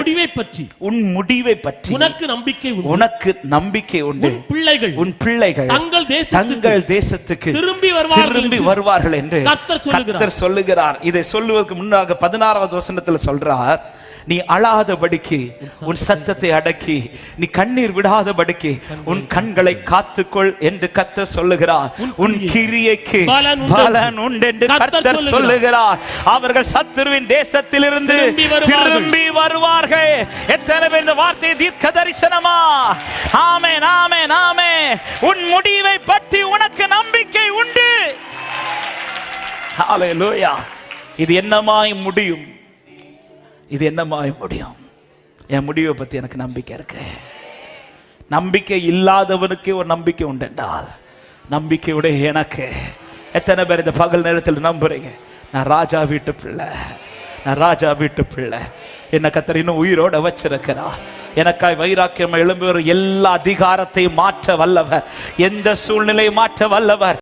முடிவை பற்றி உன் முடிவை பற்றி உனக்கு நம்பிக்கை உண்டு. உனக்கு நம்பிக்கை உண்டு. பிள்ளைகள் உன் பிள்ளைகள் தங்கள் தேசத்துக்கு தங்கள் தேசத்துக்கு திரும்பி வருவார்கள் திரும்பி வருவார்கள் என்று. கர்த்தர் சொல்லுகிறார். இதை சொல்லுவதற்கு முன்னாக பதினாறாவது வசனத்துல சொல்றார். நீ அழாதபடிக்கு உன் சத்தத்தை அடக்கி நீ கண்ணீர் விடாதபடிக்கு உன் கண்களை காத்துக்கொள் என்று கர்த்தர் சொல்லுகிறார். உன் கிரியைக்கு பலன் உண்டு. என்று கர்த்தர் சொல்லுகிறார். அவர்கள் சத்துருவின் தேசத்திலிருந்து திரும்பி வருவார்கள். திரும்பி வருவார்கள். எத்தனை பேர் இந்த வார்த்தை தீர்க்க தரிசனமா ஆமென் ஆமென் ஆமென். உன் முடிவை பற்றி உனக்கு நம்பிக்கை உண்டு. இது என்னமாய் முடியும்? இது என்னமாய் முடியும்? என் முடிவை பற்றி எனக்கு நம்பிக்கை இருக்கு. நம்பிக்கை இல்லாதவனுக்கு ஒரு நம்பிக்கை உண்டு என்றால் நம்பிக்கையுடைய எனக்கு. எத்தனை பேர் இந்த பகல் நேரத்தில் நம்புறீங்க? நான் ராஜா வீட்டு பிள்ளை. நான் ராஜா வீட்டு பிள்ளை. என்ன கத்தர் இன்னும் உயிரோட வச்சிருக்கிறார். எனக்காய் வைராக்கியம் எழும்புகிற எல்லா அதிகாரத்தையும் மாற்ற வல்லவர். எந்த சூழ்நிலையை மாற்ற வல்லவர்?